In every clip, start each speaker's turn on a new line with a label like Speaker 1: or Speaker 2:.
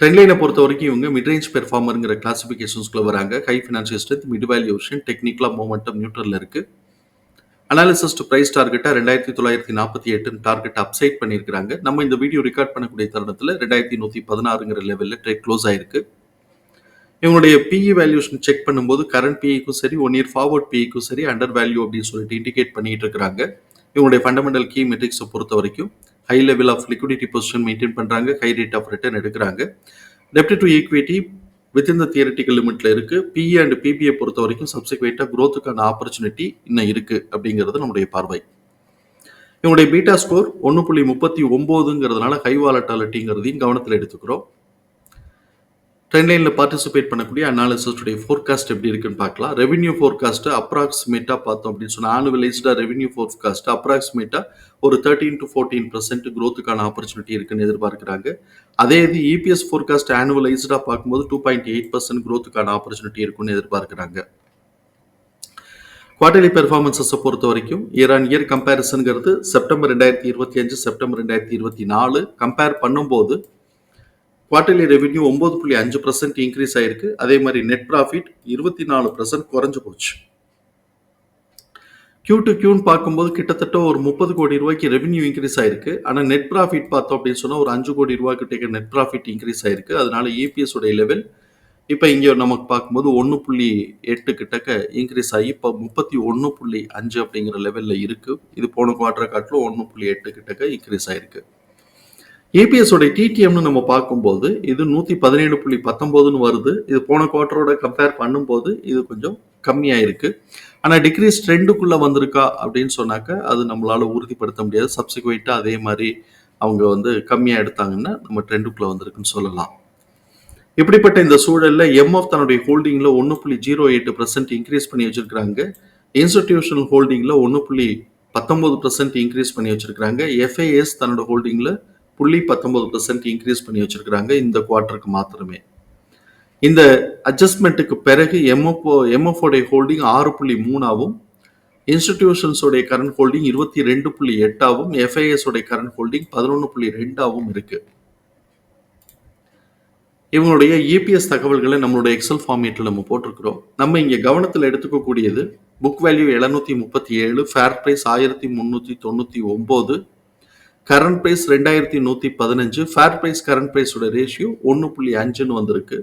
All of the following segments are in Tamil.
Speaker 1: ட்ரெண்ட்லைனை பொறுத்த வரைக்கும் இவங்க மிட்ரேஞ்ச் பெர்ஃபார்மருங்கிற கிளாசிஃபிகேஷன்ஸ்குள்ள வராங்க. High financial strength mid valuation டெக்னிக்கலாக மூமெண்டம் நியூட்ரலில் இருக்குது அனாலிசிஸ்ட் ப்ரைஸ் டார்கெட்டாக ரெண்டாயிரத்தி தொள்ளாயிரத்தி நாற்பத்தி எட்டுன்னு டார்கெட் அப்சைட் பண்ணியிருக்காங்க நம்ம இந்த வீடியோ ரெக்கார்ட் பண்ணக்கூடிய தருணத்தில் ரெண்டாயிரத்தி நூற்றி பதினாறுங்கிற லெவலில் ட்ரேட் க்ளோஸ் ஆயிருக்கு. இவங்களுடைய பிஇ வேல்யூஷன் செக் பண்ணும்போது கரண்ட் பிஇக்கும் சரி ஒன் இயர் ஃபார்வர்ட் பிஇக்கும் சரி அண்டர் வேல்யூ அப்படின்னு சொல்லிட்டு இண்டிகேட் பண்ணிட்டு இருக்கிறாங்க. இவங்களுடைய ஃபண்டமெண்டல் கீ மெட்ரிக்ஸை பொறுத்த வரைக்கும் high level of liquidity position maintain பண்ணுறாங்க ஹை ரேட் ஆஃப் ரிட்டர்ன் எடுக்கிறாங்க. டெப்ட் to equity within the theoretical லிமிட்ல இருக்கு. பிஇ அண்ட் பிபிஐ பொறுத்த வரைக்கும் சப்சிக்வெண்ட்டாக க்ரோத்துக்கான ஆப்பர்ச்சுனிட்டி இன்னும் இருக்கு அப்படிங்கிறது நம்முடைய பார்வை. இவனுடைய பீட்டா ஸ்கோர் ஒன்று புள்ளி முப்பத்தி ஒம்போதுங்கிறதுனால ஹை வாலட்டாலிட்டிங்கிறதையும் கவனத்தில் எடுத்துக்கிறோம். ட்ரெண்ட் லைனில் பார்ட்டிசிபேட் பண்ணக்கூடிய அனாலிசிஸ்டுடைய ஃபோர்காஸ்ட் எப்படி இருக்குன்னு பார்க்கலாம். ரெவென்யூ ஃபோர்காஸ்ட்டு அப்ராக்சிமேட்டாக பார்த்தோம் அப்படின்னு சொன்னால் ஆனுவலைஸ்டாக ரெவென்யூ ஃபோர்காஸ்ட் அப்ராக்சிமேட்டாக ஒரு தேர்ட்டீன் டு ஃபோர்டீன் பர்சன்ட் க்ரோத்துக்கான ஆப்பர்ச்சுனிட்டி இருக்குன்னு எதிர்பார்க்குறாங்க. அதே இது இபிஎஸ் ஃபோர்காஸ்ட் ஆனுவலைஸ்டாக பார்க்கும்போது டூ பாயிண்ட் எயிட் பர்சன்ட் க்ரோத்துக்கான ஆப்பர்ச்சுனிட்டி இருக்குன்னு எதிர்பார்க்குறாங்க. குவார்டர்லி பெர்ஃபார்மன்ஸஸை பொறுத்த வரைக்கும் இயர் ஆன் இயர் கம்பேரிசனுங்கிறது செப்டம்பர் ரெண்டாயிரத்தி இருபத்தி அஞ்சு செப்டம்பர் ரெண்டாயிரத்தி இருபத்தி நாலு கம்பேர் பண்ணும்போது குவார்டர்லி ரெவென்யூ ஒம்பது புள்ளி அஞ்சு பர்சன்ட் இன்க்ரீஸ் ஆயிருக்கு. அதே மாதிரி நெட் ப்ராஃபிட் இருபத்தி நாலு பர்சன்ட் குறைஞ்சு போச்சு. கியூ டு கியூன்னு பார்க்கும்போது கிட்டத்தட்ட ஒரு முப்பது கோடி ரூபாய்க்கு ரெவென்யூ இன்க்ரீஸ் ஆயிருக்கு. ஆனால் நெட் ப்ராஃபிட் பார்த்தோம் அப்படின்னு சொன்னால் ஒரு அஞ்சு கோடி ரூபாய்க்கு டேக்க நெட் ப்ராஃபிட் இன்க்ரீஸ் ஆயிருக்கு. அதனால EPS உடைய லெவல் இப்போ இங்கே நமக்கு பார்க்கும்போது ஒன்று புள்ளி எட்டு கிட்டக்க இன்க்ரீஸ் ஆகி இப்போ முப்பத்தி ஒன்று புள்ளி அஞ்சு அப்படிங்கிற லெவலில் இருக்குது இது போன குவார்டரை காட்டிலும் ஒன்று புள்ளி எட்டு கிட்டக்க இன்க்ரீஸ் ஆயிருக்கு. ஏபிஎஸ் உடைய டிடிஎம்னு நம்ம பார்க்கும்போது இது நூற்றி பதினேழு புள்ளி பத்தொம்போதுன்னு வருது. இது போன குவார்ட்டரோட கம்பேர் பண்ணும்போது இது கொஞ்சம் கம்மியாக இருக்கு ஆனால் டிக்ரீஸ் ட்ரெண்டுக்குள்ளே வந்திருக்கா அப்படின்னு சொன்னாக்க அது நம்மளால உறுதிப்படுத்த முடியாது. சப்சிக்வெண்ட்டாக அதே மாதிரி அவங்க வந்து கம்மியாக எடுத்தாங்கன்னா நம்ம ட்ரெண்டுக்குள்ளே வந்திருக்குன்னு சொல்லலாம். இப்படிப்பட்ட இந்த சூழல்ல எம்எஃப் தன்னுடைய ஹோல்டிங்ல ஒன்று புள்ளி ஜீரோ எட்டு பர்சன்ட் இன்க்ரீஸ் பண்ணி வச்சிருக்கிறாங்க. இன்ஸ்டிடியூஷனல் ஹோல்டிங்ல ஒன்று புள்ளி பத்தொன்பது பர்சன்ட் இன்க்ரீஸ் பண்ணி வச்சிருக்காங்க எஃப்ஐஎஸ் தன்னோட ஹோல்டிங்ல புள்ளி பத்தொன்பது பர்சன்ட் இன்க்ரீஸ் பண்ணி வச்சிருக்கிறாங்க இந்த குவார்ட்டருக்கு மாத்திரமே. இந்த அட்ஜஸ்ட்மெண்ட்டுக்கு பிறகு எம்எஃப்ஓ எம்எஃப்ஓடைய ஹோல்டிங் ஆறு புள்ளி மூணாவும் இன்ஸ்டிடியூஷன்ஸோடைய கரண்ட் ஹோல்டிங் இருபத்தி ரெண்டு புள்ளி எட்டாவும் எஃப்ஐஎஸோடைய கரண்ட் ஹோல்டிங் பதினொன்று புள்ளி ரெண்டாவும் இருக்கு. இவங்களுடைய இபிஎஸ் தகவல்களை நம்மளுடைய எக்ஸல் ஃபார்மேட்டில் நம்ம போட்டிருக்கிறோம். நம்ம இங்கே கவனத்தில் எடுத்துக்கக்கூடியது புக் வேல்யூ எழுநூற்றி முப்பத்தி ஏழு ஃபேர் ப்ரைஸ் ஆயிரத்தி முந்நூற்றி தொண்ணூற்றி ஒம்பது கரண்ட் ப்ரைஸ் ரெண்டாயிரத்தி நூற்றி பதினஞ்சு ஃபேர் ப்ரைஸ் கரண்ட் ப்ரைஸோட ரேஷியோ ஒன்று புள்ளி அஞ்சுன்னு வந்திருக்கு.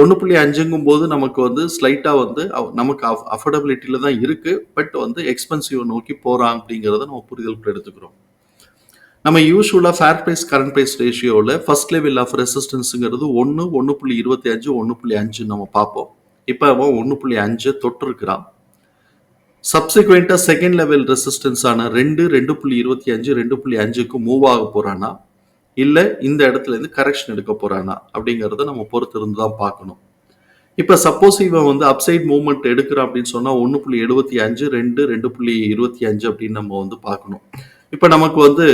Speaker 1: ஒன்று புள்ளி அஞ்சுங்கும் போது நமக்கு வந்து ஸ்லைட்டாக வந்து நமக்கு நமக்கு அஃபோர்டபிலிட்டியில் தான் இருக்குது பட் வந்து எக்ஸ்பென்சிவ் நோக்கி போகிறான் அப்படிங்கிறத நம்ம புரிதல் எடுத்துக்கிறோம். நம்ம யூஸ்வலாக ஃபேர் ப்ரைஸ் கரண்ட் ப்ரைஸ் ரேஷியோவில் ஃபர்ஸ்ட் லெவல் ஆஃப் ரெசிஸ்டன்ஸுங்கிறது ஒன்று ஒன்று புள்ளி இருபத்தி அஞ்சு ஒன்று புள்ளி அஞ்சு நம்ம பார்ப்போம். இப்போ அவன் ஒன்று புள்ளி அஞ்சு தொட்டிருக்கிறான். சப்சிக்வெண்ட்டாக செகண்ட் லெவல் ரெசிஸ்டன்ஸான ரெண்டு ரெண்டு புள்ளி இருபத்தி அஞ்சு ரெண்டு புள்ளி அஞ்சுக்கு மூவ் ஆக போகிறானா இல்லை இந்த இடத்துலேருந்து கரெக்ஷன் எடுக்க போகிறானா அப்படிங்கிறத நம்ம பொறுத்து இருந்து தான் பார்க்கணும். இப்போ சப்போஸ் இவன் வந்து அப்சைட் மூவ்மெண்ட் எடுக்கிறான் அப்படின்னு சொன்னால் ஒன்று புள்ளி எழுபத்தி அஞ்சு ரெண்டு ரெண்டு புள்ளி இருபத்தி அஞ்சு அப்படின்னு நம்ம வந்து பார்க்கணும். இப்போ நமக்கு வந்து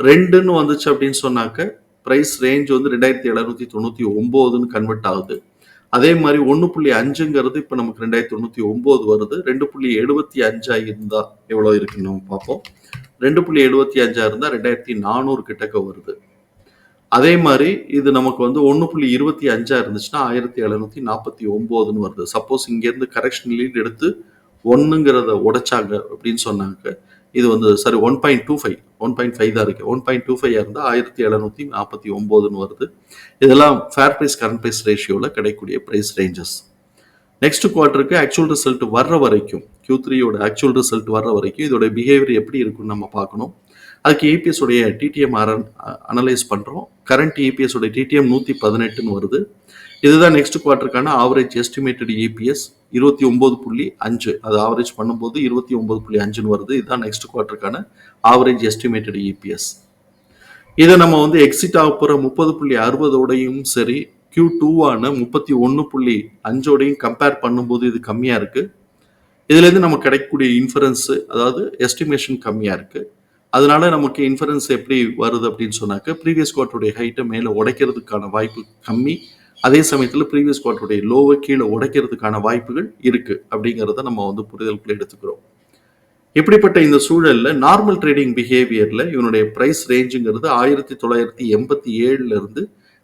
Speaker 1: ரெண்டுன்னு வந்துச்சு அப்படின்னு சொன்னாக்க ப்ரைஸ் ரேஞ்ச் வந்து ரெண்டாயிரத்தி எழுநூத்தி தொண்ணூற்றி ஒம்போதுன்னு கன்வெர்ட் ஆகுது. அதே மாதிரி ஒன்று புள்ளி அஞ்சுங்கிறது இப்போ நமக்கு ரெண்டாயிரத்தி தொண்ணூற்றி ஒம்பது வருது. ரெண்டு புள்ளி எழுபத்தி அஞ்சாக இருந்தால் எவ்வளோ இருக்குன்னு நம்ம பார்ப்போம். ரெண்டு புள்ளி எழுபத்தி அஞ்சா இருந்தால் ரெண்டாயிரத்தி நானூறு கிட்டக்க வருது. அதே மாதிரி இது நமக்கு வந்து ஒன்று புள்ளி இருபத்தி அஞ்சா இருந்துச்சுன்னா ஆயிரத்தி எழுநூற்றி நாற்பத்தி ஒம்போதுன்னு வருது. சப்போஸ் இங்கேருந்து கரெக்ஷன் லீட் எடுத்து ஒன்றுங்கிறத உடைச்சாங்க அப்படின்னு சொன்னாங்க. இது வந்து sorry one point two five one point five தான் இருக்குது ஒன் பாயிண்ட் டூ ஃபைவ் இருந்தால் ஆயிரத்தி எழுநூத்தி நாற்பத்தி ஒம்போதுன்னு வருது. இதெல்லாம் ஃபேர் ப்ரைஸ் கரண்ட் ப்ரைஸ் ரேஷியோவில் கிடைக்கக்கூடிய ப்ரைஸ் ரேஞ்சஸ் நெக்ஸ்ட் குவார்ட்டருக்கு ஆக்சுவல் ரிசல்ட் வர்ற வரைக்கும் கியூ த்ரீயோட ஆக்சுவல் ரிசல்ட் வர்ற வரைக்கும் இதோட பிஹேவியர் எப்படி இருக்குன்னு நம்ம பார்க்கணும். அதுக்கு EPS உடைய டிடிஎம் அனலைஸ் பண்ணுறோம் கரண்ட் EPS உடைய டிடிஎம் நூற்றி பதினெட்டுன்னு வருது. இதுதான் நெக்ஸ்ட் குவார்ட்டருக்கான ஆவரேஜ் எஸ்டிமேட்டட் இபிஎஸ் இருபத்தி ஒன்பது புள்ளி அஞ்சு. அது ஆவரேஜ் பண்ணும்போது இருபத்தி ஒன்பது புள்ளி அஞ்சுன்னு வருது. இதுதான் நெக்ஸ்ட் குவார்ட்டருக்கான ஆவரேஜ் எஸ்டிமேட்டட் இபிஎஸ் இதை நம்ம வந்து எக்ஸிட் ஆக போகிற முப்பது புள்ளி அறுபதோடையும் சரி கியூ டூவான முப்பத்தி ஒன்று புள்ளி அஞ்சோடையும் கம்பேர் பண்ணும்போது இது கம்மியாக இருக்குது இதுலேருந்து நம்ம கிடைக்கக்கூடிய இன்ஃபரன்ஸு அதாவது எஸ்டிமேஷன் கம்மியாக இருக்குது அதனால நமக்கு இன்ஃபரன்ஸ் எப்படி வருது அப்படின்னு சொன்னாக்க ப்ரீவியஸ் குவார்ட்டருடைய ஹைட்டை மேலே உடைக்கிறதுக்கான வாய்ப்பு கம்மி. அதே சமயத்தில் ப்ரீவியஸ் குவார்ட்டருடைய லோவை கீழே உடைக்கிறதுக்கான வாய்ப்புகள் இருக்குது அப்படிங்கிறத நம்ம வந்து புரிதலுக்குள்ள எடுத்துக்கிறோம். இப்படிப்பட்ட இந்த சூழலில் நார்மல் ட்ரேடிங் பிஹேவியரில் இவனுடைய ப்ரைஸ் ரேஞ்சுங்கிறது ஆயிரத்தி தொள்ளாயிரத்தி எண்பத்தி ஏழுலேருந்து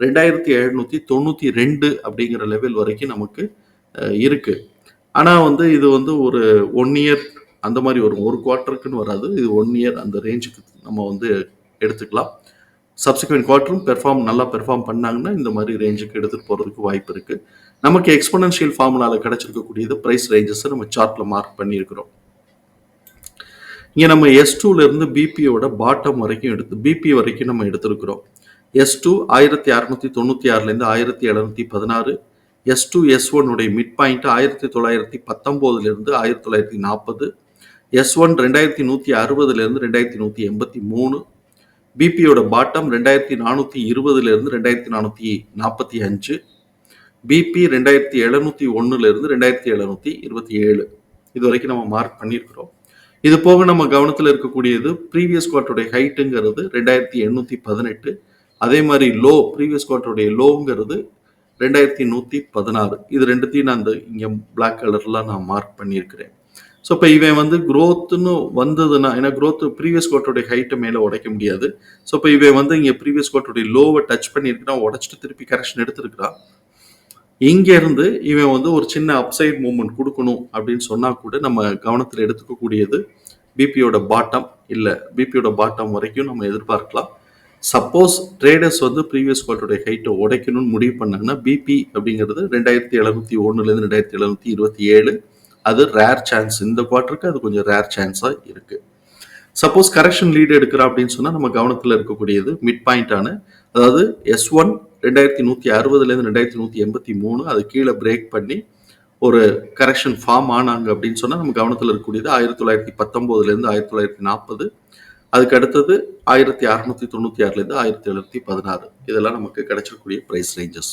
Speaker 1: ரெண்டாயிரத்தி எழுநூத்தி தொண்ணூற்றி ரெண்டு அப்படிங்கிற லெவல் வரைக்கும் நமக்கு இருக்குது ஆனால் வந்து இது வந்து ஒரு ஒன் இயர் அந்த மாதிரி வரும். ஒரு குவார்ட்டருக்குன்னு வராது. இது ஒன் இயர் அந்த ரேஞ்சுக்கு நம்ம வந்து எடுத்துக்கலாம். சப்சிக்வெண்ட் குவார்ட்டரும் பெர்ஃபார்ம் நல்லா பெர்ஃபார்ம் பண்ணாங்கன்னா இந்த மாதிரி ரேஞ்சுக்கு எடுத்துகிட்டு போகிறதுக்கு வாய்ப்பு இருக்குது நமக்கு எக்ஸ்போனன்ஷியல் ஃபார்முலாவில் கிடச்சிருக்கக்கூடியது ப்ரைஸ் ரேஞ்சஸை நம்ம சார்ட்டில் மார்க் பண்ணியிருக்கிறோம். இங்கே நம்ம எஸ் டூலேருந்து பிபியோட பாட்டம் வரைக்கும் எடுத்து பிபி வரைக்கும் நம்ம எடுத்திருக்கிறோம். எஸ் டூ ஆயிரத்தி அறுநூத்தி தொண்ணூற்றி ஆறுலேருந்து ஆயிரத்தி எழுநூத்தி பதினாறு. எஸ் டூ எஸ் ஒன்னுடைய மிட் பாயிண்ட் ஆயிரத்தி தொள்ளாயிரத்தி பத்தொம்போதுலேருந்து ஆயிரத்தி தொள்ளாயிரத்தி நாற்பது. எஸ் ஒன் ரெண்டாயிரத்தி நூற்றி அறுபதுலேருந்து ரெண்டாயிரத்தி நூற்றி எண்பத்தி மூணு. பிபியோட பாட்டம் ரெண்டாயிரத்தி நானூற்றி இருபதுலேருந்து ரெண்டாயிரத்தி நானூற்றி நாற்பத்தி அஞ்சு பிபி ரெண்டாயிரத்தி எழுநூற்றி ஒன்றுலேருந்து ரெண்டாயிரத்தி எழுநூற்றி இருபத்தி ஏழு. இது வரைக்கும் நம்ம மார்க் பண்ணியிருக்கிறோம். இது போக நம்ம கவனத்தில் இருக்கக்கூடியது ப்ரீவியஸ் குவார்ட்டருடைய ஹைட்டுங்கிறது ரெண்டாயிரத்தி எண்ணூற்றி பதினெட்டு. அதே மாதிரி லோ ப்ரீவியஸ் குவார்ட்டருடைய லோங்கிறது ரெண்டாயிரத்தி நூற்றி பதினாறு. இது ரெண்டுத்தையும் நான் இந்த இங்கே பிளாக் கலர்லாம் நான் மார்க் பண்ணியிருக்கிறேன். ஸோ இப்போ இவன் வந்து குரோத்துன்னு வந்ததுன்னா ஏன்னா க்ரோத் ப்ரீவியஸ் குவார்ட்டருடைய ஹைட்டை மேலே உடைக்க முடியாது. ஸோ இப்போ இவன் வந்து இங்கே ப்ரீவியஸ் குவார்ட்டருடைய லோவை டச் பண்ணியிருக்கிறான் உடச்சிட்டு திருப்பி கரெக்ஷன் எடுத்திருக்கிறான். இங்கேருந்து இவன் வந்து ஒரு சின்ன அப்சைட் மூவ்மெண்ட் கொடுக்கணும் அப்படின்னு சொன்னால் கூட நம்ம கவனத்தில் எடுத்துக்கக்கூடியது பிபியோட பாட்டம் இல்லை பிபியோட பாட்டம் வரைக்கும் நம்ம எதிர்பார்க்கலாம். சப்போஸ் ட்ரேடர்ஸ் வந்து ப்ரீவியஸ் குவார்ட்டருடைய ஹைட்டை உடைக்கணும்னு முடிவு பண்ணாங்கன்னா பிபி அப்படிங்கிறது ரெண்டாயிரத்தி எழுநூத்தி ஒன்றுலேருந்து ரெண்டாயிரத்தி எழுநூத்தி இருபத்தி ஏழு அது ரேர் சான்ஸ் இந்த குவார்ட்டருக்கு அது கொஞ்சம் ரேர் சான்ஸாக இருக்குது சப்போஸ் கரெக்ஷன் லீடு எடுக்கிறோம் அப்படின்னு சொன்னால் நம்ம கவனத்தில் இருக்கக்கூடியது மிட் பாயிண்டான அதாவது எஸ் ஒன் ரெண்டாயிரத்தி நூற்றி அறுபதுலேருந்து ரெண்டாயிரத்தி நூற்றி எண்பத்தி மூணு அது கீழே பிரேக் பண்ணி ஒரு கரெக்ஷன் ஃபார்ம் ஆனாங்க அப்படின்னு சொன்னால் நம்ம கவனத்தில் இருக்கக்கூடியது ஆயிரத்தி தொள்ளாயிரத்தி பத்தொம்போதுலேருந்து ஆயிரத்தி தொள்ளாயிரத்தி நாற்பது. அதுக்கு அடுத்தது ஆயிரத்தி அறநூற்றி தொண்ணூற்றி ஆறுலேருந்து ஆயிரத்தி எழுநூற்றி பதினாறு. இதெல்லாம் நமக்கு கிடைச்சிருக்கக்கூடிய ப்ரைஸ் ரேஞ்சஸ்